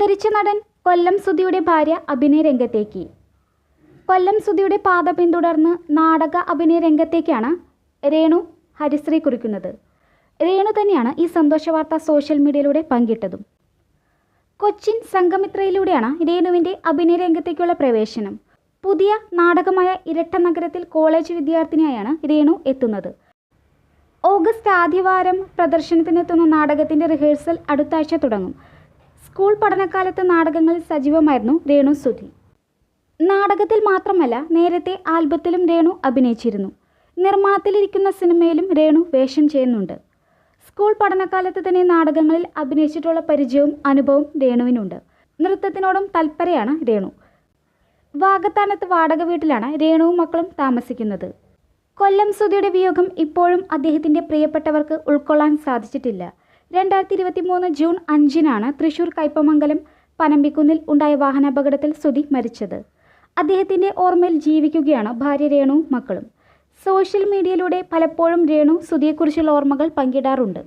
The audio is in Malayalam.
അന്തരിച്ച നടൻ കൊല്ലം സുധിയുടെ ഭാര്യ അഭിനയ രംഗത്തേക്ക്. കൊല്ലം സുധിയുടെ പാത പിന്തുടർന്ന് നാടക അഭിനയ രംഗത്തേക്കാണ് രേണു ഹരിശ്രീ കുറിക്കുന്നത്. രേണു തന്നെയാണ് ഈ സന്തോഷ വാർത്ത സോഷ്യൽ മീഡിയയിലൂടെ പങ്കിട്ടതും. കൊച്ചിൻ സംഘമിത്രയിലൂടെയാണ് രേണുവിന്റെ അഭിനയ രംഗത്തേക്കുള്ള പ്രവേശനം. പുതിയ നാടകമായ ഇരട്ട നഗരത്തിൽ കോളേജ് വിദ്യാർത്ഥിനിയായാണ് രേണു എത്തുന്നത്. ഓഗസ്റ്റ് ആദ്യവാരം പ്രദർശനത്തിനെത്തുന്ന നാടകത്തിന്റെ റിഹേഴ്സൽ അടുത്താഴ്ച തുടങ്ങും. സ്കൂൾ പഠനകാലത്ത് നാടകങ്ങളിൽ സജീവമായിരുന്നു രേണു സുധി. നാടകത്തിൽ മാത്രമല്ല നേരത്തെ ആൽബത്തിലും രേണു അഭിനയിച്ചിരുന്നു. നിർമ്മാണത്തിലിരിക്കുന്ന സിനിമയിലും രേണു വേഷം ചെയ്യുന്നുണ്ട്. സ്കൂൾ പഠനകാലത്ത് തന്നെ നാടകങ്ങളിൽ അഭിനയിച്ചിട്ടുള്ള പരിചയവും അനുഭവവും രേണുവിനുണ്ട്. നൃത്തത്തിനോടും തൽപരയാണ് രേണു. വാഗത്താനത്ത് വാടക വീട്ടിലാണ് രേണുവും മക്കളും താമസിക്കുന്നത്. കൊല്ലം സുധിയുടെ വിയോഗം ഇപ്പോഴും അദ്ദേഹത്തിന്റെ പ്രിയപ്പെട്ടവർക്ക് ഉൾക്കൊള്ളാൻ സാധിച്ചിട്ടില്ല. രണ്ടായിരത്തി ഇരുപത്തി മൂന്ന് ജൂൺ അഞ്ചിനാണ് തൃശൂർ കയ്പമംഗലം പനമ്പിക്കുന്നിൽ ഉണ്ടായ വാഹനാപകടത്തിൽ സുധി മരിച്ചത്. അദ്ദേഹത്തിന്റെ ഓർമ്മയിൽ ജീവിക്കുകയാണ് ഭാര്യ രേണുവും മക്കളും. സോഷ്യൽ മീഡിയയിലൂടെ പലപ്പോഴും രേണു സുധിയെക്കുറിച്ചുള്ള ഓർമ്മകൾ പങ്കിടാറുണ്ട്.